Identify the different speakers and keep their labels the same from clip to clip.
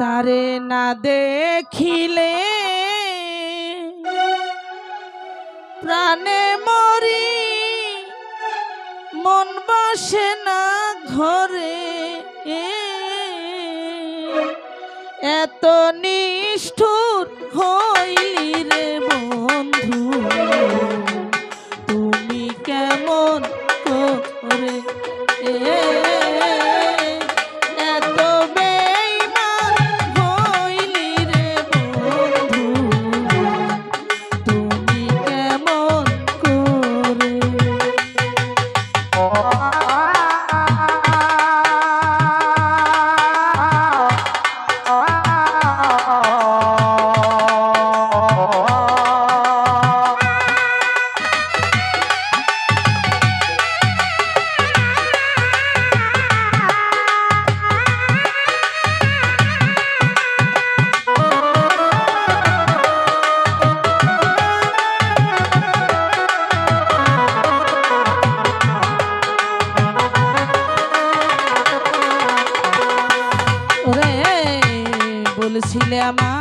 Speaker 1: তারে না দেখিলে প্রাণে মরি মন বসে না ঘরে। এত নিষ্ঠুর হইলি রে বন্ধু। ছিলে আমার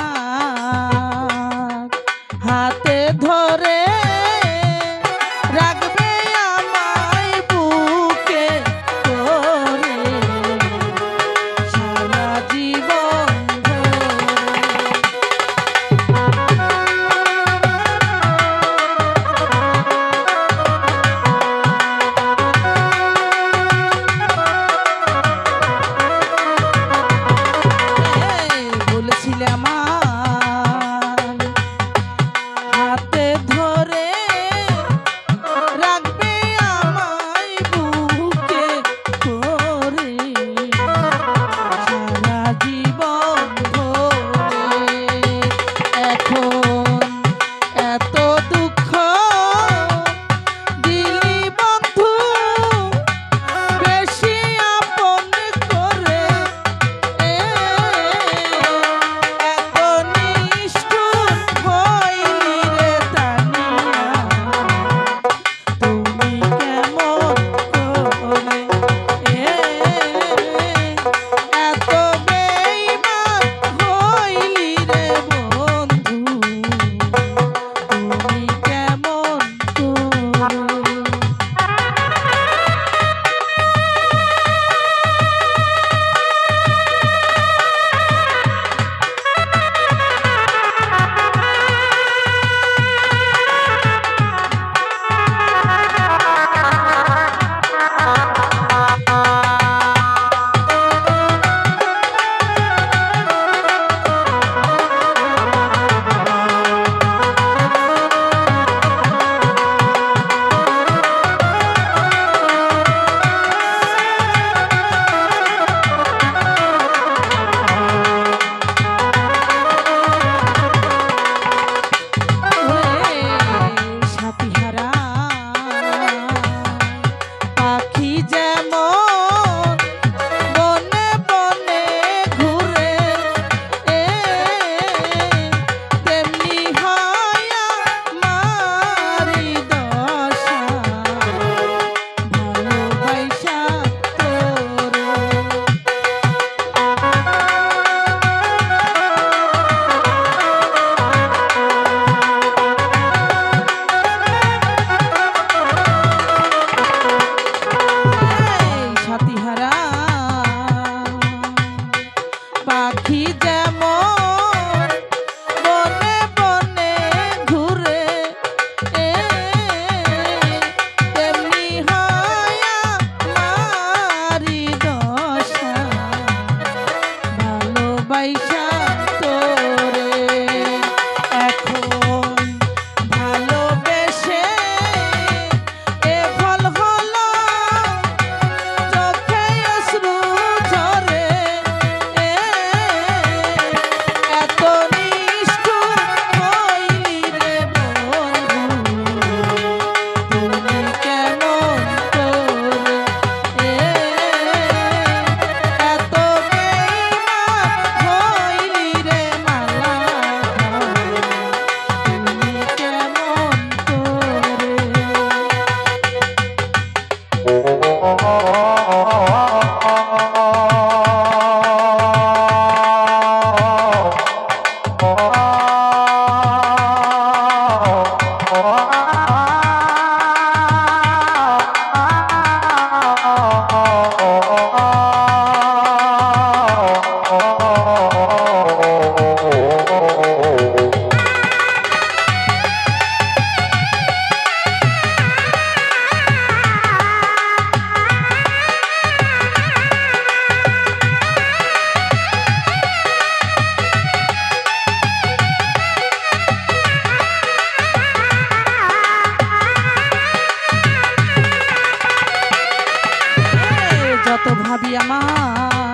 Speaker 1: যত ভাবি আমার।